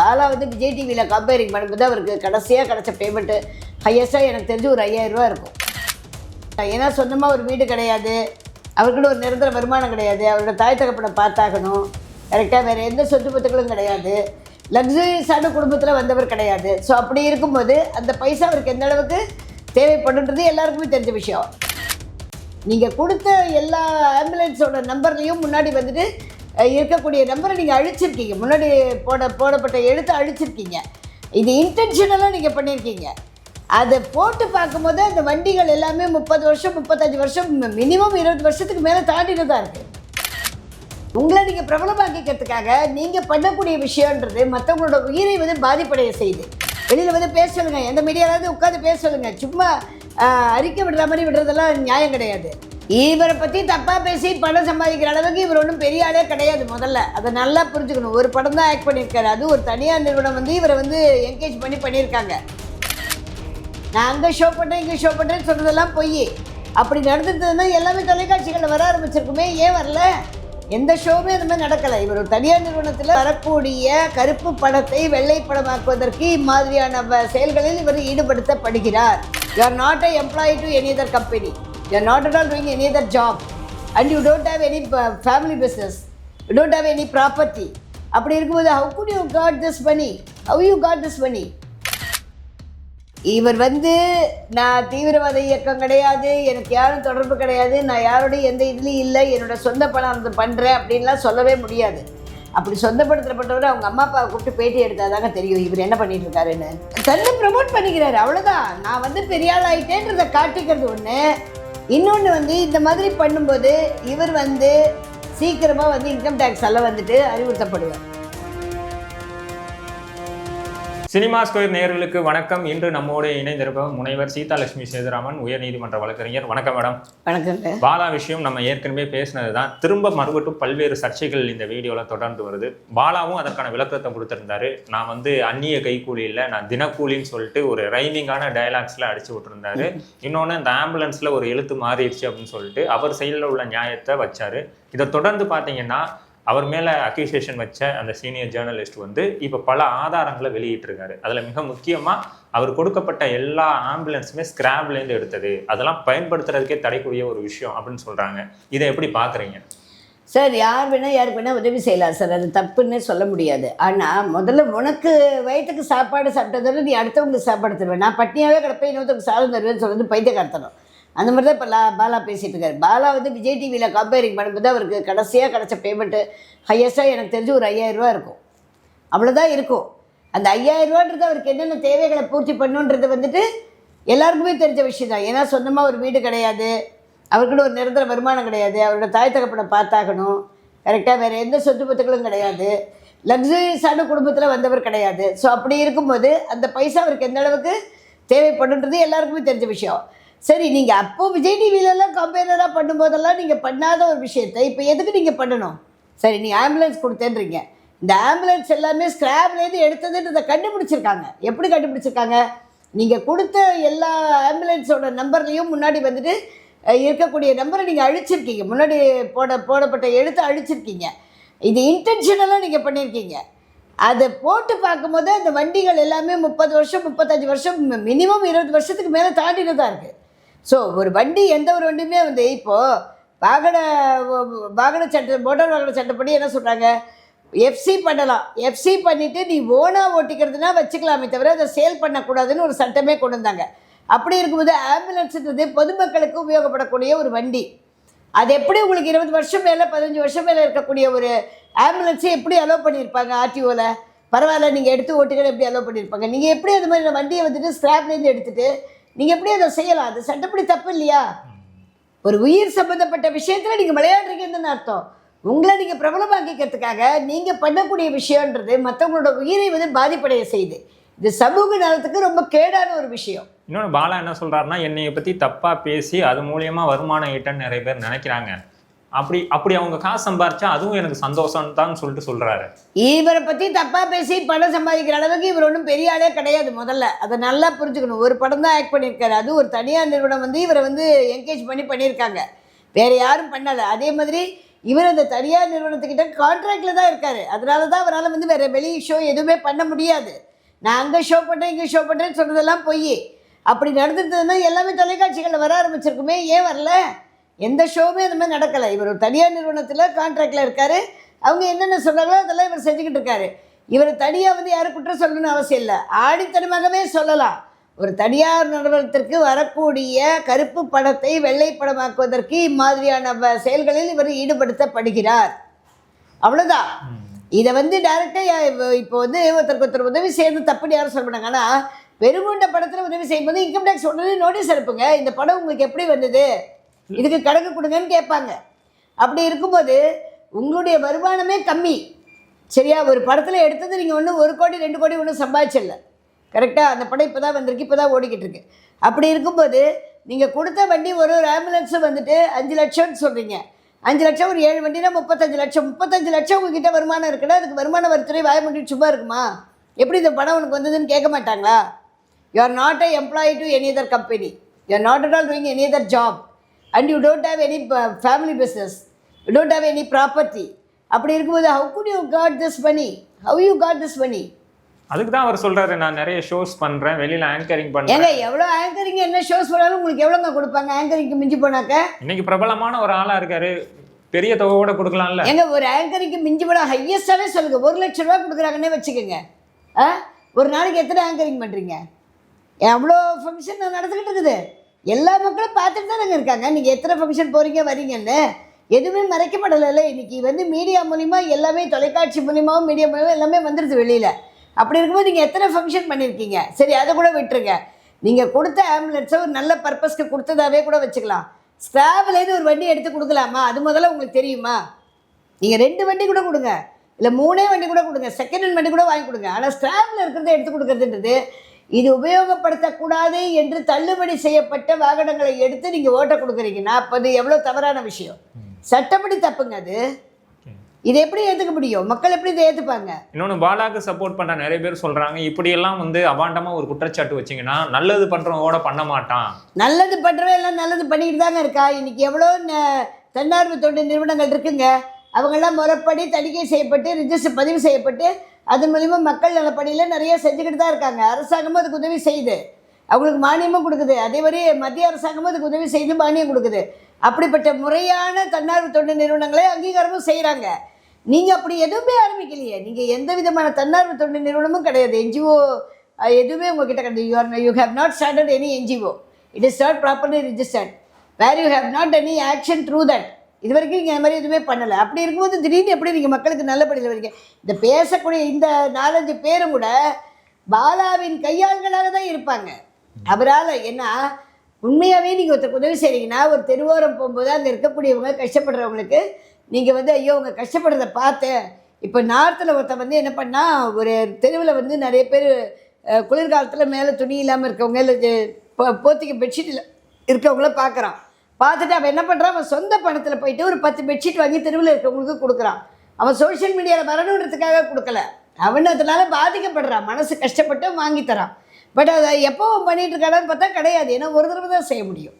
பாலா வந்து விஜய் டிவியில் கம்பேரிங் பண்ணும்போது அவருக்கு கடைசியாக கிடச்ச பேமெண்ட்டு ஹையஸ்ட்டாக எனக்கு தெரிஞ்சு ஒரு ஐயாயிரரூவா இருக்கும். ஏன்னா சொந்தமாக ஒரு வீடு கிடையாது. அவருக்குன்னு ஒரு நிரந்தர வருமானம் கிடையாது. அவரோட தாய் தகப்பனை பார்த்தாகணும். கரெக்டாக வேறு எந்த சொத்து பத்துக்களும் கிடையாது. லக்ஸரியஸான குடும்பத்தில் வந்தவர் கிடையாது. ஸோ அப்படி இருக்கும்போது அந்த பைசா அவருக்கு எந்த அளவுக்கு தேவைப்படுன்றது எல்லாருக்குமே தெரிஞ்ச விஷயம். நீங்கள் கொடுத்த எல்லா ஆம்புலன்ஸோட நம்பர்லேயும் முன்னாடி வந்துட்டு இருக்கக்கூடிய நம்பரை நீங்கள் அழிச்சிருக்கீங்க. முன்னாடி போட போடப்பட்ட எழுத்தை அழிச்சிருக்கீங்க. இது இன்டென்ஷனலாக நீங்கள் பண்ணியிருக்கீங்க அதை போட்டு பார்க்கும்போது அந்த வண்டிகள் எல்லாமே முப்பது வருஷம் முப்பத்தஞ்சு வருஷம் மினிமம் இருபது வருஷத்துக்கு மேலே தாண்டிட்டு தான் இருக்குது உங்களை நீங்கள் பிரபலமாக்கிக்கிறதுக்காக நீங்கள் பண்ணக்கூடிய விஷயன்றது மற்றவங்களோட உயிரை வந்து பாதிப்படைய செய்யுது. வெளியில் வந்து பேச சொல்லுங்கள் எந்த மீடியாவது உட்காந்து பேச சொல்லுங்கள் சும்மா அறிக்கை விடுற மாதிரி விடுறதெல்லாம் நியாயம் கிடையாது. இவரை பற்றி தப்பாக பேசி பணம் சம்பாதிக்கிற அளவுக்கு இவர் ஒன்றும் பெரிய ஆளே கிடையாது முதல்ல. அதை நல்லா புரிஞ்சுக்கணும். ஒரு படம் தான் ஆக்ட் பண்ணியிருக்காரு. அது ஒரு தனியார் நிறுவனம் வந்து இவரை வந்து என்கேஜ் பண்ணி பண்ணியிருக்காங்க. நான் அங்கே ஷோ பண்ணுறேன் இங்கே ஷோ பண்ணுறேன்னு சொன்னதெல்லாம் பொய். அப்படி நடந்துட்டு எல்லாமே தொலைக்காட்சிகளில் வர ஆரம்பிச்சிருக்குமே ஏன் வரல? எந்த ஷோவுமே அந்த மாதிரி நடக்கலை. இவர் ஒரு தனியார் நிறுவனத்தில் வரக்கூடிய கருப்பு படத்தை வெள்ளை படமாக்குவதற்கு இம்மாதிரியான செயல்களில் இவர் ஈடுபடுத்தப்படுகிறார். You are not a employee to any other company you not at all doing any other job and you don't have any family business you don't have any property அப்படி இருக்கும்போது how good you got this money how you got this money இவர் வந்து நான் தீவிரவாத இயக்கம் கிடையாது எனக்கு யாரும் தொடர்பு கிடையாது நான் யாரோடையும் எந்த இதுலேயும் இல்லை என்னோட சொந்த பணம் அந்த பண்ணுறேன் அப்படின்லாம் சொல்லவே முடியாது. அப்படி சொந்தப்படுத்தப்பட்டவர் அவங்க அம்மா அப்பாவை கூப்பிட்டு பேட்டி எடுத்தாதாங்க தெரியும் இவர் என்ன பண்ணிட்டு இருக்காருன்னு தன்னை ப்ரமோட் பண்ணிக்கிறாரு அவ்வளோதான் நான் வந்து பெரிய ஆள் காட்டிக்கிறது ஒன்று இன்னொன்று வந்து இந்த மாதிரி பண்ணும்போது இவர் வந்து சீக்கிரமாக வந்து இன்கம் டேக்ஸ் எல்லாம் வந்துட்டு அறிவுறுத்தப்படுவார். சினிமா ஸ்கொயர் நேயர்களுக்கு வணக்கம். இன்று நம்மோடு இணைந்திருப்பவர் முனைவர் சீதாலட்சுமி சேதுராமன் உயர்நீதிமன்ற வழக்கறிஞர். வணக்கம் மேடம். வணக்கங்க பாலா விஷயம் நம்ம ஏற்கனவே பேசினது தான் திரும்ப மறுபட்டும் பல்வேறு சர்ச்சைகள் இந்த வீடியோவில் தொடர்ந்து வருது. பாலாவும் அதற்கான விளக்கத்தை கொடுத்திருந்தாரு. நான் வந்து அந்நிய கைக்கூலி இல்லை நான் தினக்கூலின்னு சொல்லிட்டு ஒரு ரைமிங்கான டயலாக்ஸ்ல அடிச்சு விட்டுருந்தாரு. இன்னொன்று இந்த ஆம்புலன்ஸ்ல ஒரு எழுத்து மாறிடுச்சு அப்படின்னு சொல்லிட்டு அவர் சைடில் உள்ள நியாயத்தை வச்சாரு. இதை தொடர்ந்து பார்த்தீங்கன்னா அவர் மேலே அக்யூசியேஷன் வச்ச அந்த சீனியர் ஜேர்னலிஸ்ட் வந்து இப்போ பல ஆதாரங்களை வெளியிட்டிருக்காரு. அதில் மிக முக்கியமாக அவர் கொடுக்கப்பட்ட எல்லா ஆம்புலன்ஸுமே ஸ்கிராப்லேருந்து எடுத்தது. அதெல்லாம் பயன்படுத்துறதுக்கே தடைக்கூடிய ஒரு விஷயம் அப்படின்னு சொல்கிறாங்க இதை எப்படி பார்க்குறீங்க சார் யார் வேணால் யாருக்கு வேணால் உதவி செய்யலாம் சார். அது தப்புன்னு சொல்ல முடியாது. ஆனால் முதல்ல உனக்கு வயிற்றுக்கு சாப்பாடு சாப்பிட்டதோட நீ அடுத்தவங்களுக்கு சாப்பாடு தருவேன். நான் பட்னியாகவே கிடப்பேன் இன்னொருத்தருக்கு சாதம் தருவேன்னு பைத்திய பைத்தியக்காரத்தனம். அந்த மாதிரி தான் இப்போ லா பாலா பேசிகிட்டு இருக்காரு பாலா வந்து விஜய் டிவியில் கம்பேரிங் பண்ணும்போது அவருக்கு கடைசியாக கிடச்ச பேமெண்ட்டு ஹையஸ்ட்டாக எனக்கு தெரிஞ்சு ஒரு ஐயாயிரரூவா இருக்கும். அவ்வளோதான் இருக்கும். அந்த ஐயாயிரரூவான்றது அவருக்கு என்னென்ன தேவைகளை பூர்த்தி பண்ணுன்றது வந்துட்டு எல்லாருக்குமே தெரிஞ்ச விஷயம் தான் ஏன்னா சொந்தமாக ஒரு வீடு கிடையாது. அவருக்குன்னு ஒரு நிரந்தர வருமானம் கிடையாது. அவரோட தாய் தகப்பனை பார்த்தாகணும். கரெக்டாக வேறு எந்த சொத்து பத்துக்களும் கிடையாது. லக்ஸரியஸான குடும்பத்தில் வந்தவர் கிடையாது. ஸோ அப்படி இருக்கும்போது அந்த பைசா அவருக்கு எந்த அளவுக்கு தேவைப்படுன்றது எல்லாருக்குமே தெரிஞ்ச விஷயம். சரி நீங்கள் அப்போ விஜய் டிவிலெல்லாம் கம்பேரராக பண்ணும்போதெல்லாம் நீங்கள் பண்ணாத ஒரு விஷயத்தை இப்போ எதுக்கு நீங்கள் பண்ணணும்? சரி நீ ஆம்புலன்ஸ் கொடுத்தேன்றீங்க. இந்த ஆம்புலன்ஸ் எல்லாமே ஸ்கிராப்லேருந்து எடுத்ததுன்றதை கண்டுபிடிச்சிருக்காங்க. எப்படி கண்டுபிடிச்சிருக்காங்க? நீங்கள் கொடுத்த எல்லா ஆம்புலன்ஸோட நம்பர்லேயும் முன்னாடி வந்துட்டு இருக்கக்கூடிய நம்பரை நீங்கள் அழிச்சிருக்கீங்க. முன்னாடி போட போடப்பட்ட எழுத்தை அழிச்சிருக்கீங்க. இது இன்டென்ஷனலாக நீங்கள் பண்ணியிருக்கீங்க அதை போட்டு பார்க்கும்போது அந்த வண்டிகள் எல்லாமே முப்பது வருஷம் முப்பத்தஞ்சு வருஷம் மினிமம் இருபது வருஷத்துக்கு மேலே தாண்டிட்டு தான் இருக்குது ஸோ ஒரு வண்டி எந்த ஒரு வண்டியுமே வந்து இப்போது வாகன வாகன சட்ட மோட்டார் வாகன சட்டப்படி என்ன சொல்கிறாங்க எஃப்சி பண்ணலாம். எஃப்சி பண்ணிவிட்டு நீ ஓனாக ஓட்டிக்கிறதுனா வச்சுக்கலாமே தவிர அதை சேல் பண்ணக்கூடாதுன்னு ஒரு சட்டமே கொண்டு வந்தாங்க. அப்படி இருக்கும்போது ஆம்புலன்ஸுன்றது பொதுமக்களுக்கு உபயோகப்படக்கூடிய ஒரு வண்டி. அது எப்படி உங்களுக்கு இருபது வருஷம் மேலே பதினஞ்சு வருஷம் மேலே இருக்கக்கூடிய ஒரு ஆம்புலன்ஸை எப்படி அலோவ் பண்ணியிருப்பாங்க ஆர்டிஓவில் பரவாயில்ல நீங்கள் எடுத்து ஓட்டுகள் எப்படி அலோவ் பண்ணியிருப்பாங்க? நீங்கள் எப்படி அது மாதிரி வண்டியை வந்துட்டு ஸ்கிராப்லேருந்து எடுத்துட்டு நீங்கள் எப்படி அதை செய்யலாம்? அது சட்டப்படி தப்பு இல்லையா? ஒரு உயிர் சம்பந்தப்பட்ட விஷயத்தில் நீங்கள் விளையாடுறீங்கன்னு அர்த்தம். உங்களை நீங்கள் பிரபலமாக்கிக்கிறதுக்காக நீங்கள் பண்ணக்கூடிய விஷயன்றது மற்றவங்களோட உயிரை வந்து பாதிப்படைய செய்யுது. இது சமூக நலத்துக்கு ரொம்ப கேடான ஒரு விஷயம். இன்னொன்று பாலா என்ன சொல்கிறாருன்னா என்னையை பற்றி தப்பாக பேசி அது மூலயமா வருமானம் ஈட்டன்னு நிறைய பேர் நினைக்கிறாங்க. அப்படி அப்படி அவங்க காசு சம்பாரிச்சா அதுவும் எனக்கு சந்தோஷம் தான் சொல்லிட்டு சொல்றாரு. இவரை பற்றி தப்பாக பேசி பணம் சம்பாதிக்கிற அளவுக்கு இவர் ஒன்றும் பெரிய ஆளே கிடையாது முதல்ல. அதை நல்லா புரிஞ்சுக்கணும். ஒரு படம் தான் ஆக்ட் பண்ணியிருக்காரு. அது ஒரு தனியார் நிறுவனம் வந்து இவரை வந்து என்கேஜ் பண்ணி பண்ணியிருக்காங்க. வேறு யாரும் பண்ணலை. அதே மாதிரி இவர் அந்த தனியார் நிறுவனத்துக்கிட்ட கான்ட்ராக்டில் தான் இருக்கார். அதனால தான் அவரால் வந்து வேறு வெளி ஷோ எதுவுமே பண்ண முடியாது. நான் அங்கே ஷோ பண்ணுறேன் இங்கே ஷோ பண்ணுறேன்னு சொல்கிறதெல்லாம் பொய். அப்படி நடந்துருந்ததுன்னா எல்லாமே தொலைக்காட்சிகளில் வர ஆரம்பிச்சிருக்குமே. ஏன் வரல? எந்த ஷோவுமே அந்த மாதிரி நடக்கலை. இவர் ஒரு தனியார் நிறுவனத்தில் கான்ட்ராக்டில் இருக்கார். அவங்க என்னென்ன சொல்கிறாங்களோ அதெல்லாம் இவர் செஞ்சுக்கிட்டு இருக்காரு. இவர் தனியாக வந்து யாரும் குற்றம் சொல்லணும்னு அவசியம் இல்லை. ஆடித்தனமாகவே சொல்லலாம். ஒரு தனியார் நிறுவனத்திற்கு வரக்கூடிய கருப்பு படத்தை வெள்ளை படமாக்குவதற்கு இம்மாதிரியான செயல்களில் இவர் ஈடுபடுத்தப்படுகிறார். அவ்வளோதான் இதை வந்து டேரெக்டாக இப்போ வந்து ஒருத்தருக்கு ஒருத்தர் உதவி செய்யறது தப்புன்னு யாரும் சொல்ல மாட்டாங்க. ஆனால் பெருங்குண்ட படத்தில் உதவி செய்யும்போது இன்கம் டேக்ஸ் உடனே நோட்டீஸ் அனுப்புங்க. இந்த படம் உங்களுக்கு எப்படி வந்தது? இதுக்கு கணக்கு கொடுங்கன்னு கேட்பாங்க. அப்படி இருக்கும்போது உங்களுடைய வருமானமே கம்மி. சரியா? ஒரு படத்தில் எடுத்தது நீங்கள் ஒன்றும் ஒரு கோடி ரெண்டு கோடி ஒன்றும் சம்பாதிச்சிடல. கரெக்டாக அந்த படம் இப்போ தான் வந்திருக்கு இப்போ தான் ஓடிக்கிட்டு இருக்கு. அப்படி இருக்கும்போது நீங்கள் கொடுத்த வண்டி ஒரு ஒரு ஆம்புலன்ஸும் வந்துட்டு அஞ்சு லட்சம்னு சொல்கிறீங்க அஞ்சு லட்சம் ஒரு ஏழு வண்டினா முப்பத்தஞ்சு லட்சம். முப்பத்தஞ்சு லட்சம் உங்ககிட்ட வருமானம் இருக்குன்னா அதுக்கு வருமான வரித்துறை வாய முடியும் சும்மா இருக்குமா? எப்படி இந்த படம் உனக்கு வந்ததுன்னு கேட்க மாட்டாங்களா? You are not a employee to any other company you are not at all doing any other job and you don't have any family business you don't have any property அப்படி இருக்கும்போது how good you got this money how you got this money அதுக்கு தான் அவர் சொல்றாரு நான் நிறைய shows பண்றேன் வெளியில anchoring பண்றேன். ஏங்க எவ்வளோ ஆங்கரிங் என்ன ஷோஸ் பண்ணாலும் உங்களுக்கு எவ்வளோங்க கொடுப்பாங்க? ஆங்கரிங்க்கு மிஞ்சி போனாக்க? இன்னைக்கு பிரபலமான ஒரு ஆளா இருக்காரு பெரிய தொகை கூட கொடுக்கலாம்ல. ஏங்க ஒரு ஆங்கரிங்க்கு மிஞ்சி போன ஹையஸ்டாகவே சொல்லுங்கள் ஒரு லட்ச ரூபா கொடுக்குறாங்கன்னே வச்சுக்கோங்க. ஒரு நாளைக்கு எத்தனை ஆங்கரிங் பண்ணுறீங்க எவ்வளோ ஃபங்க்ஷன் நடந்துக்கிட்டு இருக்குது? எல்லா மக்களும் பார்த்துட்டு தானேங்க இருக்காங்க. நீங்கள் எத்தனை ஃபங்க்ஷன் போகிறீங்க வரீங்கன்னு. எதுவுமே மறைக்கப்படலைல்ல. இன்றைக்கி வந்து மீடியா மூலிமா எல்லாமே தொலைக்காட்சி மூலிமாவும் மீடியா மூலிமா எல்லாமே வந்துடுது வெளியில். அப்படி இருக்கும்போது நீங்கள் எத்தனை ஃபங்க்ஷன் பண்ணியிருக்கீங்க சரி அதை கூட விட்டுருங்க. நீங்கள் கொடுத்த ஆம்புலன்ஸை ஒரு நல்ல பர்பஸ்க்கு கொடுத்ததாவே கூட வச்சுக்கலாம். ஸ்டாஃப்லேருந்து ஒரு வண்டி எடுத்து கொடுக்கலாமா? அது முதல்ல உங்களுக்கு தெரியுமா? நீங்கள் ரெண்டு வண்டி கூட கொடுங்க. இல்லை மூணே வண்டி கூட கொடுங்க. செகண்ட் ஹேண்ட் வண்டி கூட வாங்கி கொடுங்க. ஆனால் ஸ்டாம்பில் இருக்கிறத எடுத்து கொடுக்குறதுன்றது இது உபயோகப்படுத்தக்கூடாது என்று தள்ளுபடி செய்யப்பட்ட வாகனங்களை எடுத்து நீங்கள் ஓட்ட கொடுக்குறீங்கன்னா அப்போ அது எவ்வளோ தவறான விஷயம். சட்டப்படி தப்புங்க அது. இது எப்படி ஏற்றுக்க முடியும்? மக்கள் எப்படி இதை ஏற்றுப்பாங்க இன்னொன்னு பாலாக்கு சப்போர்ட் பண்ண நிறைய பேர் சொல்றாங்க இப்படியெல்லாம் வந்து அபாண்டமா ஒரு குற்றச்சாட்டு வச்சீங்கன்னா நல்லது பண்றவங்களோட பண்ண மாட்டான். நல்லது பண்ணுறவன் எல்லாம் நல்லது பண்ணிக்கிட்டு தாங்க இருக்கா? இன்னைக்கு எவ்வளோ தன்னார்வ தொண்டு நிறுவனங்கள் இருக்குங்க. அவங்கெல்லாம் முறைப்படி தணிக்கை செய்யப்பட்டு ரிஜிஸ்டர் பதிவு செய்யப்பட்டு அதன் மூலிமா மக்கள் நலப்பணியில் நிறைய செஞ்சுக்கிட்டு தான் இருக்காங்க. அரசாங்கமும் அதுக்கு உதவி செய்யுது. அவங்களுக்கு மானியமும் கொடுக்குது. அதே மாதிரி மத்திய அரசாங்கமும் அதுக்கு உதவி செய்து மானியம் கொடுக்குது. அப்படிப்பட்ட முறையான தன்னார்வ தொண்டு நிறுவனங்களை அங்கீகாரமும் செய்கிறாங்க நீங்கள் அப்படி எதுவுமே ஆரம்பிக்கலையே. நீங்கள் எந்த விதமான தன்னார்வ தொண்டு நிறுவனமும் கிடையாது. என்ஜிஓ எதுவுமே உங்ககிட்ட கிடையாது. You are you have not started any NGO it is not properly registered where you have not any action through that இது வரைக்கும் நீங்கள் இந்த மாதிரி எதுவுமே பண்ணலை. அப்படி இருக்கும்போது திடீர்னு எப்படி நீங்கள் மக்களுக்கு நல்லபடியில் வரீங்க? இந்த பேசக்கூடிய இந்த நாலஞ்சு பேரும் கூட பாலாவின் கையாள்களாக தான் இருப்பாங்க. அவரால் ஏன்னா உண்மையாகவே நீங்கள் ஒருத்தருக்கு உதவி செய்கிறீங்கன்னா ஒரு தெருவோரம் போகும்போது அங்கே இருக்கக்கூடியவங்க கஷ்டப்படுறவங்களுக்கு நீங்கள் வந்து ஐயோ அவங்க கஷ்டப்படுறத பார்த்தேன். இப்போ நார்த்தில் ஒருத்தன் வந்து என்ன பண்ணா ஒரு தெருவில் வந்து நிறைய பேர் குளிர்காலத்தில் மேலே துணி இல்லாமல் இருக்கவங்க இல்லை போத்திக்க பெட்ஷீட் இருக்கவங்கள பார்க்குறான் பார்த்துட்டு அவன் என்ன பண்ணுறான் அவன் சொந்த பணத்தில் போயிட்டு ஒரு பத்து பெட்ஷீட் வாங்கி தெருவில் இருக்கவங்களுக்கு கொடுக்குறான். அவன் சோஷியல் மீடியாவில் வரணுன்றதுக்காக கொடுக்கல. அவன் அதனால் பாதிக்கப்படுறான். மனசு கஷ்டப்பட்டு வாங்கி தரான். பட் அதை எப்போ பண்ணிகிட்டு பண்ணிட்டு பார்த்தா கிடையாது. ஏன்னா ஒரு தடவை தான் செய்ய முடியும்.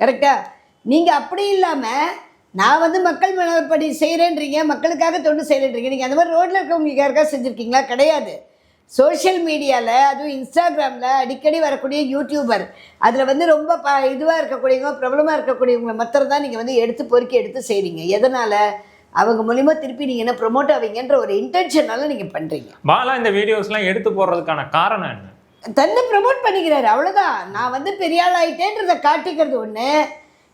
கரெக்டாக நீங்கள் அப்படி இல்லாமல் நான் வந்து மக்கள் படி செய்கிறேன்றீங்க மக்களுக்காக தொண்டு செய்கிறேன்றீங்க நீங்கள் அந்த மாதிரி ரோட்டில் இருக்கவங்களுக்கு யாருக்கா செஞ்சுருக்கீங்களா? கிடையாது. சோஷியல் மீடியாவில் அதுவும் இன்ஸ்டாகிராமில் அடிக்கடி வரக்கூடிய யூடியூபர் அதில் வந்து ரொம்ப ப இதுவாக இருக்கக்கூடியவங்க பிரபலமாக இருக்கக்கூடியவங்க மாத்திரம் தான் நீங்கள் வந்து எடுத்து பொறுக்கி எடுத்து செய்கிறீங்க எதனால்? அவங்க மூலிமா திருப்பி நீங்கள் என்ன ப்ரொமோட் ஆவீங்கன்ற ஒரு இன்டென்ஷனால நீங்கள் பண்ணுறீங்க பாலா இந்த வீடியோஸ்லாம் எடுத்து போடுறதுக்கான காரணம் என்ன? தன்னை ப்ரமோட் பண்ணிக்கிறாரு அவ்வளோதான் நான் வந்து பெரிய ஆள் ஆயிட்டேன்றதை காட்டிக்கிறது ஒன்று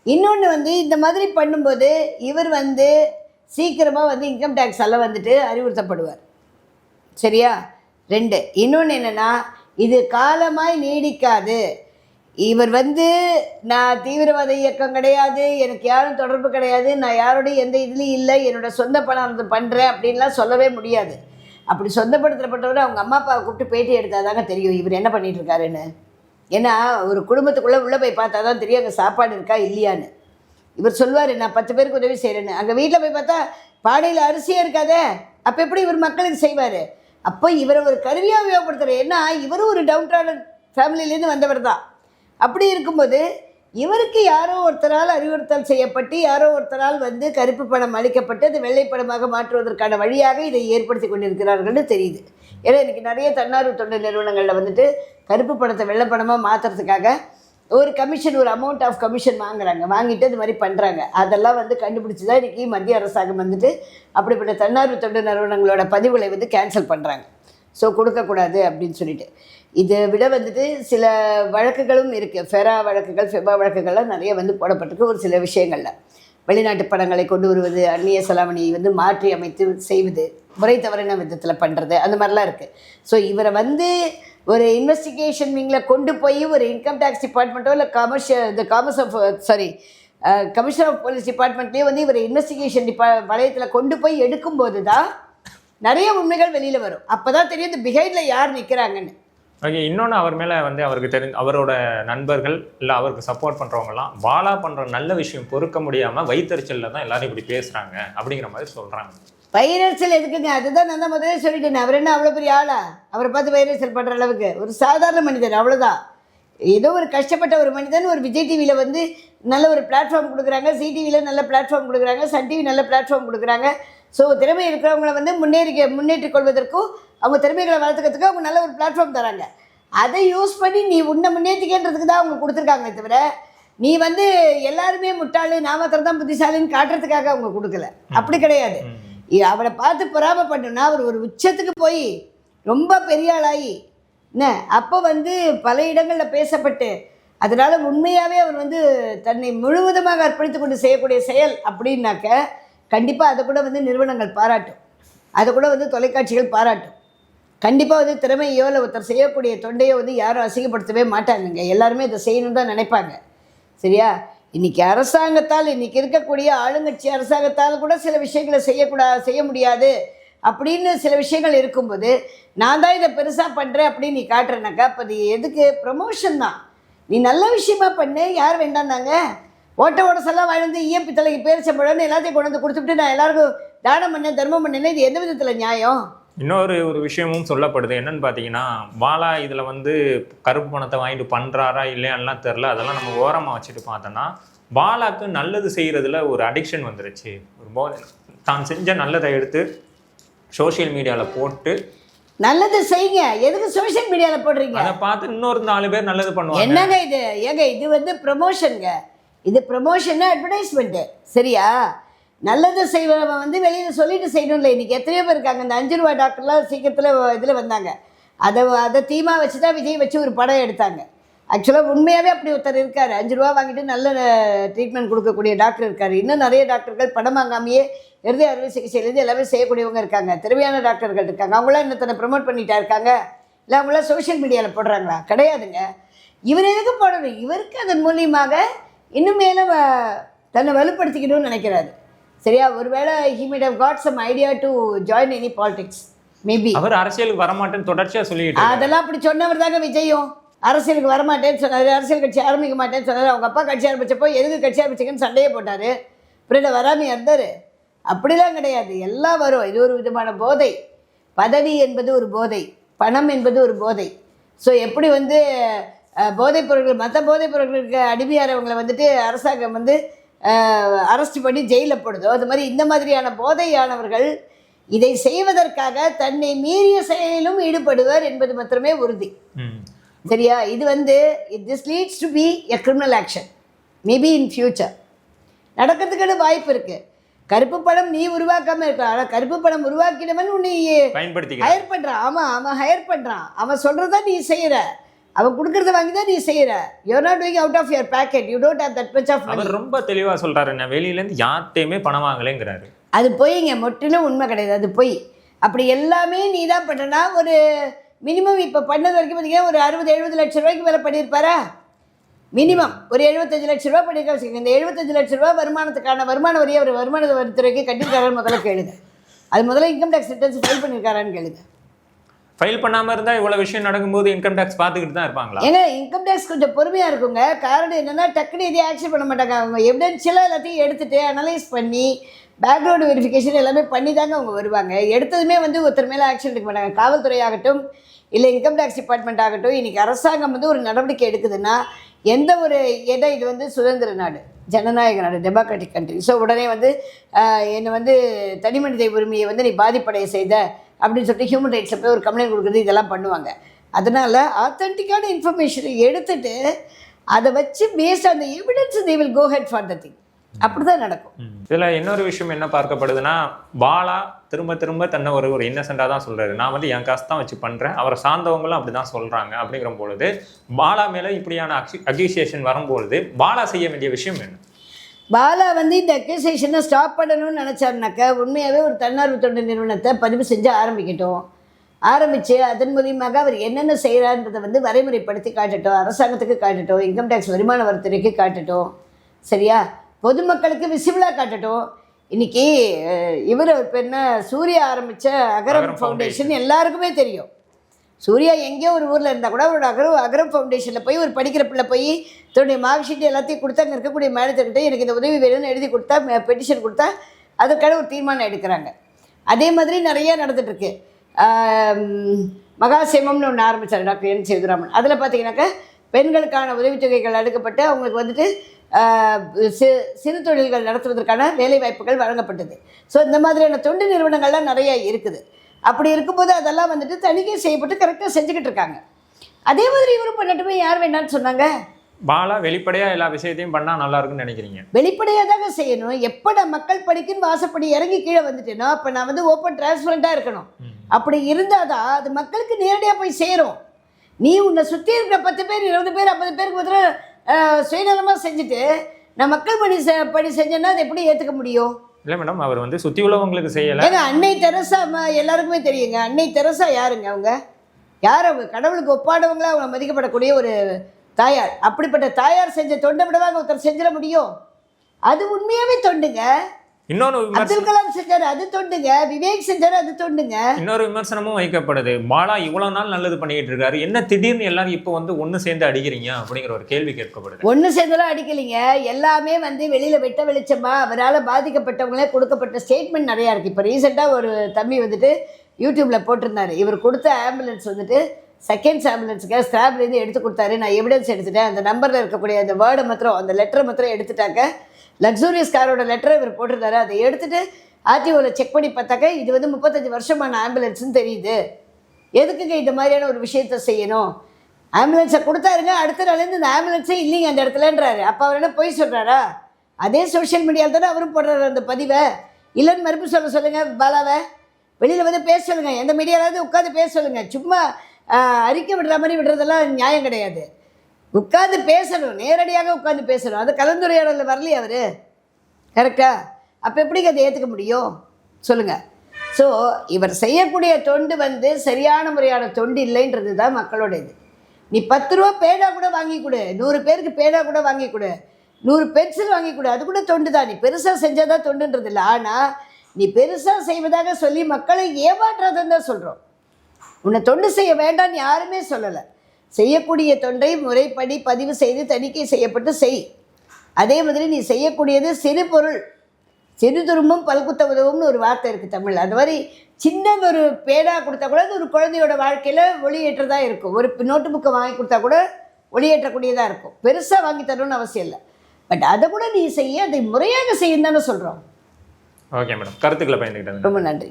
இன்னொன்று வந்து இந்த மாதிரி பண்ணும்போது இவர் வந்து சீக்கிரமாக வந்து இன்கம் டேக்ஸ் எல்லாம் வந்துட்டு அறிவுறுத்தப்படுவார். சரியா? ரெண்டு. இன்னொன்று என்னென்னா இது காலமாய் நீடிக்காது. இவர் வந்து நான் தீவிரவாத இயக்கம் கிடையாது எனக்கு யாரும் தொடர்பு கிடையாது நான் யாரோடையும் எந்த இதுலேயும் இல்லை என்னோட சொந்த பணம் பண்ணுறேன் அப்படின்லாம் சொல்லவே முடியாது. அப்படி சொந்தப்படுத்தப்பட்டவர் அவங்க அம்மா அப்பாவை கூப்பிட்டு பேட்டி எடுத்தால் தாங்க தெரியும் இவர் என்ன பண்ணிகிட்ருக்காருன்னு ஏன்னா ஒரு குடும்பத்துக்குள்ளே உள்ளே போய் பார்த்தா தான் தெரியும் அங்கே சாப்பாடு இருக்கா இல்லையான்னு. இவர் சொல்லுவார் நான் பத்து பேருக்கு உதவி செய்கிறேன்னு அங்கே வீட்டில் போய் பார்த்தா பாடையில் அரிசியே இருக்காதே. அப்போ எப்படி இவர் மக்களுக்கு செய்வார்? அப்போ இவரை ஒரு கருவியாக உபயோகப்படுத்துகிறார் ஏன்னா இவரும் ஒரு டவுன் ட்ராடன் ஃபேமிலியிலேருந்து வந்தவர் தான். அப்படி இருக்கும்போது இவருக்கு யாரோ ஒருத்தரால் அறிவுறுத்தல் செய்யப்பட்டு யாரோ ஒருத்தரால் வந்து கருப்பு பணம் அளிக்கப்பட்டு அது வெள்ளை பணமாக மாற்றுவதற்கான வழியாக இதை ஏற்படுத்தி கொண்டிருக்கிறார்கள்னு தெரியுது. ஏன்னா இன்றைக்கி நிறைய தன்னார்வ தொண்டு நிறுவனங்களில் வந்துட்டு கருப்பு பணத்தை வெள்ளை பணமாக மாற்றுறதுக்காக ஒரு கமிஷன் ஒரு அமௌண்ட் ஆஃப் கமிஷன் வாங்குறாங்க. வாங்கிட்டு இது மாதிரி பண்ணுறாங்க அதெல்லாம் வந்து கண்டுபிடிச்சி தான் இன்றைக்கி மத்திய அரசாங்கம் வந்துட்டு அப்படிப்பட்ட தன்னார்வ தொண்டு நிறுவனங்களோட பதிவுகளை வந்து கேன்சல் பண்ணுறாங்க ஸோ கொடுக்கக்கூடாது அப்படின்னு சொல்லிட்டு. இதை விட வந்துட்டு சில வழக்குகளும் இருக்குது ஃபெரா வழக்குகள் ஃபெபா வழக்குகள்லாம் நிறைய வந்து போடப்பட்டிருக்கு ஒரு சில விஷயங்களில். வெளிநாட்டு படங்களை கொண்டு வருவது அந்நிய செலாவணியை வந்து மாற்றி அமைத்து செய்வது முறை தவறின விதத்தில் பண்ணுறது அந்த மாதிரிலாம் இருக்குது ஸோ இவரை வந்து ஒரு இன்வெஸ்டிகேஷன் விங்கில் கொண்டு போய் ஒரு இன்கம் டேக்ஸ் டிபார்ட்மெண்ட்டோ இல்லை கமர்ஷியல் இந்த commerce of sorry commissioner of police டிபார்ட்மெண்ட்லேயே வந்து இவர் இன்வெஸ்டிகேஷன் டிபா வளையத்தில் கொண்டு போய் எடுக்கும்போது தான் நிறைய உண்மைகள் வெளியில் வரும். அப்போ தான் தெரியும் இந்த பிஹைண்டில் யார் நிற்கிறாங்கன்னு ஓகே இன்னொன்று அவர் மேலே வந்து அவருக்கு தெரிஞ்ச அவரோட நண்பர்கள் இல்லை அவருக்கு சப்போர்ட் பண்ணுறவங்கலாம் பாலா பண்ணுற நல்ல விஷயம் பொறுக்க முடியாமல் வைத்தறிச்சலில் தான் எல்லாரும் இப்படி பேசுகிறாங்க அப்படிங்கிற மாதிரி சொல்கிறாங்க வைரல்சல் எதுக்குங்க? அதுதான் நான் தான் முதல்ல சொல்லிட்டேன். அவர் என்ன அவ்வளோ பெரிய ஆளா? அவரை பார்த்து வைரல்சல் பண்ணுற அளவுக்கு. ஒரு சாதாரண மனிதர் அவ்வளோதான் ஏதோ ஒரு கஷ்டப்பட்ட ஒரு மனிதன் ஒரு விஜய் டிவியில் வந்து நல்ல ஒரு பிளாட்ஃபார்ம் கொடுக்குறாங்க. சி டிவியில் நல்ல பிளாட்ஃபார்ம் கொடுக்குறாங்க. சன் டிவி நல்ல பிளாட்ஃபார்ம் கொடுக்குறாங்க. ஸோ திறமை இருக்கிறவங்கள வந்து முன்னேறி முன்னேற்றிக் கொள்வதற்கும் அவங்க திறமைகளை வளர்த்துக்கிறதுக்கு அவங்க நல்ல ஒரு பிளாட்ஃபார்ம் தராங்க. அதை யூஸ் பண்ணி நீ உன்னை முன்னேற்றிக்கின்றதுக்கு தான் அவங்க கொடுத்துருக்காங்களே தவிர நீ வந்து எல்லாருமே முட்டாளு நான் மாத்திரம் தான் புத்திசாலின்னு காட்டுறதுக்காக அவங்க கொடுக்கல. அப்படி கிடையாது. அவளை பார்த்து பொறாமப்பட்டோம்னா அவர் ஒரு உச்சத்துக்கு போய் ரொம்ப பெரிய ஆளாகி என்ன? அப்போ வந்து பல இடங்களில் பேசப்பட்டு அதனால் உண்மையாகவே அவர் வந்து தன்னை முழுவதுமாக அர்ப்பணித்து கொண்டு செய்யக்கூடிய செயல் அப்படின்னாக்க கண்டிப்பாக அதை கூட வந்து நிறுவனங்கள் பாராட்டும். அதை கூட வந்து தொலைக்காட்சிகள் பாராட்டும். கண்டிப்பாக வந்து திறமையோ இல்லை ஒருத்தர் செய்யக்கூடிய தொண்டையோ வந்து யாரும் அசிங்கப்படுத்தவே மாட்டாங்கங்க. எல்லாருமே இதை செய்யணும் தான் நினைப்பாங்க. சரியா? இன்னைக்கு அரசாங்கத்தால் இன்னைக்கு இருக்கக்கூடிய ஆளுங்கட்சி அரசாங்கத்தால் கூட சில விஷயங்களை செய்யக்கூடாது செய்ய முடியாது அப்படின்னு சில விஷயங்கள் இருக்கும்போது நான் தான் இதை பெருசாக பண்ணுறேன் அப்படின்னு நீ காட்டுறேனாக்கா அப்போ அது எதுக்கு? ப்ரமோஷன் தான். நீ நல்ல விஷயமா பண்ணு யார் வேண்டாம்னாங்க? ஓட்ட ஓடசெல்லாம் வாழ்ந்து ஈயம் பித்தளைக்கு பேரிச்சம்பழம்னு எல்லாத்தையும் கொண்டு வந்து கொடுத்துட்டு நான் எல்லாருக்கும் தானம் பண்ணேன் தர்மம் பண்ணேன்னா இது எந்த விதத்தில் நியாயம்? இன்னொரு ஒரு விஷயமும் சொல்லப்படுது. என்னன்னு பார்த்தீங்கன்னா பாலா இதில் வந்து கருப்பு பணத்தை வாங்கிட்டு பண்ணுறாரா இல்லையான்லாம் தெரில அதெல்லாம் நம்ம ஓரமாக வச்சுட்டு பார்த்தோன்னா பாலாக்கு நல்லது செய்கிறதுல ஒரு அடிக்ஷன் வந்துருச்சு. ஒரு தான் செஞ்ச நல்லதை எடுத்து சோஷியல் மீடியாவில் போட்டு நல்லது செய்யுங்க. எதுக்கு சோஷியல் மீடியாவில் போடுறீங்க? அதை பார்த்து இன்னொரு நாலு பேர் நல்லது பண்ணுவாங்க. என்னங்க இது? ஏங்க இது வந்து ப்ரமோஷனுங்க இது ப்ரமோஷன் அட்வர்டைஸ்மெண்ட்டு சரியா? நல்லது செய்வன் வந்து வெளியில் சொல்லிட்டு செய்யணும்ல. இன்றைக்கி எத்தனையோ பேர் இருக்காங்க. இந்த அஞ்சு ரூபா டாக்டர்லாம் சீக்கிரத்தில் இதில் வந்தாங்க. அதை அதை தீமா வச்சு தான் விஜய் வச்சு ஒரு படம் எடுத்தாங்க. ஆக்சுவலாக உண்மையாகவே அப்படி ஒருத்தர் இருக்கார். அஞ்சு ரூபா வாங்கிட்டு நல்ல ட்ரீட்மெண்ட் கொடுக்கக்கூடிய டாக்டர் இருக்கார். இன்னும் நிறைய டாக்டர்கள் படம் வாங்காமையே இருதய அறுவை சிகிச்சையிலேருந்து எல்லாமே செய்யக்கூடியவங்க இருக்காங்க. திறமையான டாக்டர்கள் இருக்காங்க. அவங்களாம் இன்னத்தனை ப்ரமோட் பண்ணிட்டா இருக்காங்க? இல்லை அவங்களாம் சோஷியல் மீடியாவில் போடுறாங்களா? கிடையாதுங்க. இவர் எதுக்கு போடணும்? இவருக்கு அதன் மூலியமாக இன்னும் மேலே தன்னை வலுப்படுத்திக்கணும்னு நினைக்கிறாரு. சரியா? ஒருவேளை he might have got some idea to join any politics maybe அவர் அரசியலுக்கு வரமாட்டேன்னு தொடர்ச்சியாக சொல்லிட்டு. அதெல்லாம் அப்படி சொன்னவர் தாங்க விஜயும். அரசியலுக்கு வரமாட்டேன்னு சொன்னார் அரசியல் கட்சி ஆரம்பிக்க மாட்டேன்னு சொன்னார். அவங்க அப்பா கட்சி ஆரம்பிச்சப்போ எதுக்கு கட்சி ஆரம்பிச்சிங்கன்னு சண்டையே போட்டார். பிறகு வராமல் இருந்தார். அப்படிலாம் கிடையாது. எல்லாம் வரும். இது ஒரு விதமான போதை. பதவி என்பது ஒரு போதை. பணம் என்பது ஒரு போதை. ஸோ எப்படி வந்து போதைப் பொருட்கள் மற்ற போதைப் பொருட்களுக்கு அடிமையாகிறவங்களை வந்துட்டு அரசாங்கம் வந்து அரெஸ்ட் பண்ணி ஜெயிலில் போடுதோ? அது மாதிரி இந்த மாதிரியான போதையானவர்கள் இதை செய்வதற்காக தன்னை மீறிய செயலிலும் ஈடுபடுவர் என்பது மாத்திரமே உறுதி. சரியா? இது வந்து this leads to be a criminal action maybe in future நடக்கிறதுக்கான வாய்ப்பு இருக்கு? கருப்பு படம் நீ உருவாக்காம இருக்க ஆனால் கருப்பு படம் உருவாக்கினவன் உன்னை பயன்படுத்திக்கிறார் ஹையர் பண்ணுறான் ஆமாம் அவன் ஹையர் பண்ணுறான் அவன் சொல்கிறத நீ செய்கிற அவன் கொடுக்குறத வாங்கி தான் நீ செய்கிற you are not doing out of your pocket you don't have that much of அவர் ரொம்ப தெளிவா சொல்றாரு நான் வெளியிலேருந்து யார்கிட்டயுமே பணம் வாங்கலைங்கிறாரு. அது பொய்ங்க முற்றிலும் உண்மை கிடையாது அது பொய். அப்படி எல்லாமே நீ தான் பண்ணனா ஒரு மினிமம் இப்போ பண்ணது வரைக்கும் பார்த்தீங்கன்னா ஒரு அறுபது எழுபது லட்ச ரூபாய்க்கு மேலே பண்ணியிருப்பாரா? மினிமம் ஒரு எழுபத்தஞ்சு லட்ச ரூபா பண்ணியிருக்கா வச்சுக்கோங்க. இந்த எழுபத்தஞ்சு லட்ச ரூபா வருமானத்துக்கான வருமான வரியை அவர் வருமான வரித்துறைக்கு கட்டியிருக்காரான்னு முதல்ல கேளுங்க. அது முதல்ல இன்கம் டேக்ஸ் ரிட்டர்ன்ஸ் ஃபைல் பண்ணியிருக்காரான்னு கேளுங்க. ஃபைல் பண்ணாம இருந்தா இவ்வளவு விஷயம் நடக்கும்போது இன்கம் டேக்ஸ் பார்த்துக்கிட்டு தான் இருப்பாங்களா? ஏன்னா இன்கம் டேக்ஸ் கொஞ்சம் பொறுமையாக இருக்குங்க. காரணம் என்னென்னா டக்குனு எதையும் ஆக்ஷன் பண்ண மாட்டாங்க. அவங்க எவிடென்ஷியலாக எல்லாத்தையும் எடுத்துட்டு அனலைஸ் பண்ணி பேக்ரவுண்ட் வெரிஃபிகேஷன் எல்லாமே பண்ணி தாங்க அவங்க வருவாங்க. எடுத்ததுமே வந்து ஒருத்தர் மேலே ஆக்ஷன் எடுக்க மாட்டாங்க. காவல்துறை ஆகட்டும் இல்லை இன்கம் டேக்ஸ் டிபார்ட்மெண்ட் ஆகட்டும் இன்றைக்கி அரசாங்கம் வந்து ஒரு நடவடிக்கை எடுக்குதுன்னா எந்த ஒரு இடம் இது வந்து சுதந்திர நாடு ஜனநாயக நாடு டெமோக்ராட்டிக் கண்ட்ரி ஸோ உடனே வந்து என்னை வந்து தனி மனித உரிமையை வந்து நீ பாதிப்படைய செய்த அப்படின்னு சொல்லிட்டு ஹியூமன் ரைட்ஸில் போய் ஒரு கம்ப்ளைண்ட் கொடுக்குறது இதெல்லாம் பண்ணுவாங்க. அதனால் ஆத்தென்டிக்கான இன்ஃபர்மேஷனை எடுத்துட்டு அதை வச்சு பேஸ்ட் அந்த evidence they will go head for the thing அப்படிதான் நடக்கும். இதில் இன்னொரு விஷயம் என்ன பார்க்கப்படுதுன்னா பாலா திரும்ப திரும்ப தன்னை ஒரு ஒரு இன்னசென்ட்டாக தான் சொல்கிறது நான் வந்து என் காசு தான் வச்சு பண்ணுறேன் அவரை சார்ந்தவங்களும் அப்படி தான் சொல்கிறாங்க அப்படிங்கிற பொழுது பாலா மேலே இப்படியான அக்யூசியேஷன் வரும்பொழுது பாலா செய்ய வேண்டிய விஷயம் என்ன? பாலா வந்து இந்த அக்யூசேஷனை ஸ்டாப் பண்ணணும்னு நினச்சாருனாக்கா உண்மையாகவே ஒரு தன்னார்வ தொண்டு நிறுவனத்தை பதிவு செஞ்சு ஆரம்பிக்கட்டும். ஆரம்பித்து அதன் மூலியமாக அவர் என்னென்ன செய்கிறான்றதை வந்து வரைமுறைப்படுத்தி காட்டட்டும் அரசாங்கத்துக்கு காட்டட்டும் இன்கம் டேக்ஸ் வருமான வரித்துறைக்கு காட்டட்டும். சரியா? பொதுமக்களுக்கு விசிபிளாக காட்டட்டும். இன்னைக்கு அஹ், இவர் இப்போ என்ன சூர்யா ஆரம்பித்த அகரம் ஃபவுண்டேஷன் எல்லாருக்குமே தெரியும். சூர்யா எங்கேயோ ஒரு ஊரில் இருந்தால் கூட அவரோட அகரம் அக்ரம் ஃபவுண்டேஷனில் போய் ஒரு படிக்கிற பிள்ளை போய் தன்னுடைய மார்க் ஷீட் எல்லாத்தையும் கொடுத்து அங்கே இருக்கக்கூடிய மேனேஜர்கிட்ட எனக்கு இந்த உதவி வேணும்னு எழுதி கொடுத்தா பெட்டிஷன் கொடுத்தா அதுக்கான ஒரு தீர்மானம் எடுக்கிறாங்க. அதே மாதிரி நிறைய நடந்துகிட்ருக்கு மகாசேமம்னு ஒன்று ஆரம்பித்தார் டாக்டர் என் சேதுராமன். அதில் பார்த்தீங்கன்னாக்கா பெண்களுக்கான உதவித்தொகைகள் அடுக்கப்பட்டு அவங்களுக்கு வந்துட்டு சி சிறு தொழில்கள் நடத்துவதற்கான வேலைவாய்ப்புகள் வழங்கப்பட்டது. ஸோ இந்த மாதிரியான தொண்டு நிறுவனங்கள்லாம் நிறைய இருக்குது. அப்படி இருக்கும்போது அதெல்லாம் வந்துட்டு தணிக்கை செய்யப்பட்டு கரெக்டாக செஞ்சுக்கிட்டு இருக்காங்க. அதே மாதிரி இவரும் பண்ணட்டுமே யார் வேண்டாம்னு சொன்னாங்க? பாலா வெளிப்படையா எல்லா விஷயத்தையும் பண்ணா நல்லா இருக்கும்னு நினைக்கிறீங்க? வெளிப்படையாக தாங்க செய்யணும். எப்போ நான் மக்கள் படிக்குன்னு வாசப்படி இறங்கி கீழே வந்துட்டேனோ அப்போ நான் வந்து ஓப்பன் டிரான்ஸ்பரண்ட்டாக இருக்கணும். அப்படி இருந்தால் தான் அது மக்களுக்கு நேரடியாக போய் சேரும். நீ உன்னை சுற்றி இருக்கிற பத்து பேர் இருபது பேர் ஐம்பது பேருக்கு மாத்திரம் சுயநலமாக செஞ்சுட்டு நான் மக்கள் பணி செ பணி செஞ்சேன்னா அதை எப்படி ஏற்றுக்க முடியும்? இல்லை மேடம் அவர் வந்து சுற்றி உள்ளவங்களுக்கு செய்யலை. ஏங்க அன்னை தெரசா ம- எல்லாருக்குமே தெரியுங்க. அன்னை தெரசா யாருங்க அவங்க? யார் அவங்க? கடவுளுக்கு ஒப்பாடவங்களா அவங்க மதிக்கப்படக்கூடிய ஒரு தாயார். அப்படிப்பட்ட தாயார் செஞ்ச தொண்டை விடவாங்க ஒருத்தர் செஞ்சிட முடியும்? அது உண்மையாகவே தொண்டுங்க. இன்னொரு அப்துல் கலாம் செஞ்சாரு அது தொண்டுங்க. விவேக் செஞ்சாரு அது தொண்டுங்க. இன்னொரு விமர்சனமும் வைக்கப்படுது. பாலா இவ்வளவு நாள் நல்லது பண்ணிட்டு இருக்காரு. என்ன திடீர்னு எல்லாரும் இப்போ வந்து ஒண்ணு சேர்ந்து அடிக்கிறீங்க அப்படிங்கிற ஒரு கேள்வி கேட்கப்படுது. ஒன்று சேர்ந்தெல்லாம் அடிக்கலைங்க. எல்லாமே வந்து வெளியில் வெட்ட வெளிச்சமா அவரால் பாதிக்கப்பட்டவங்களே கொடுக்கப்பட்ட ஸ்டேட்மெண்ட் நிறையா இருக்குது இப்போ ரீசெண்டாக ஒரு தம்பி வந்துட்டு யூடியூப்பில் போட்டிருந்தாரு. இவர் கொடுத்த ஆம்புலன்ஸ் வந்துட்டு செகண்ட்ஸ் ஆம்புலன்ஸுக்கு ஸ்டாப்லேருந்து எடுத்து கொடுத்தாரு. நான் எவிடன்ஸ் எடுத்துட்டேன். அந்த நம்பரில் இருக்கக்கூடிய அந்த வேர்டை மாத்திரம் அந்த லெட்டரை மாத்திரம் எடுத்துட்டாக்க லக்ஸூரியஸ் காரோட லெட்டரை இவர் போட்டிருந்தாரு. அதை எடுத்துகிட்டு ஆர்டிஓவில் செக் பண்ணி பார்த்தாக்க இது வந்து முப்பத்தஞ்சு வருஷமான ஆம்புலன்ஸ்னு தெரியுது. எதுக்குங்க இந்த மாதிரியான ஒரு விஷயத்த செய்யணும்? ஆம்புலன்ஸை கொடுத்தாருங்க அடுத்த நாள்லேருந்து இந்த ஆம்புலன்ஸே இல்லைங்க அந்த இடத்துலன்றாரு. அப்போ அவர் என்ன பொய் சொல்கிறாரா அதே சோஷியல் மீடியாவில் தானே அவரும் போடுறாரு அந்த பதிவை. இல்லைன்னு மறுப்பு சொல்ல சொல்லுங்கள் பாலாவை. வெளியில் வந்து பேச சொல்லுங்கள் எந்த மீடியாவது உட்காந்து பேச சொல்லுங்கள் சும்மா அறிக்கை விடுற மாதிரி விடுறதெல்லாம் நியாயம் கிடையாது. உட்காந்து பேசணும் நேரடியாக உட்காந்து பேசணும். அது கலந்துரையாடலில் வரலையே அவர்? கரெக்டா அப்போ எப்படிங்க அதை ஏற்றுக்க முடியும்? சொல்லுங்கள் ஸோ இவர் செய்யக்கூடிய தொண்டு வந்து சரியான முறையான தொண்டு இல்லைன்றது தான் மக்களோட இது நீ பத்து ரூபா பேனா கூட வாங்கி கொடு. நூறு பேருக்கு பேனா கூட வாங்கி கொடு. நூறு பென்சில் வாங்கி கொடு. அது கூட தொண்டு தான். நீ பெருசாக செஞ்சால் தான் தொண்டுன்றது இல்லை. ஆனால் நீ பெருசாக செய்வதாக சொல்லி மக்களை ஏமாற்றுறதுன்னு தான் சொல்கிறோம் உன்னை தொண்டு செய்ய வேண்டாம்னு யாருமே சொல்லலை. செய்யக்கூடிய தொண்டை முறைப்படி பதிவு செய்து தணிக்கை செய்யப்பட்டு செய். அதே மாதிரி நீ செய்யக்கூடியது சிறு பொருள். சிறு துரும்பும் பல்குத்த உதவும்னு ஒரு வார்த்தை இருக்குது தமிழ் அது மாதிரி சின்ன ஒரு பேனா கொடுத்தா கூட அது ஒரு குழந்தையோட வாழ்க்கையில் ஒளியேற்றதாக இருக்கும். ஒரு நோட்டு புக்கை வாங்கி கொடுத்தா கூட ஒளியேற்றக்கூடியதாக இருக்கும். பெருசாக வாங்கி தரணும்னு அவசியம் இல்லை. பட் அதை கூட நீ செய்ய அதை முறையாக செய்யும் தானே சொல்கிறோம் ஓகே மேடம். கருத்துக்களை பயந்துக்கிட்டது ரொம்ப நன்றி.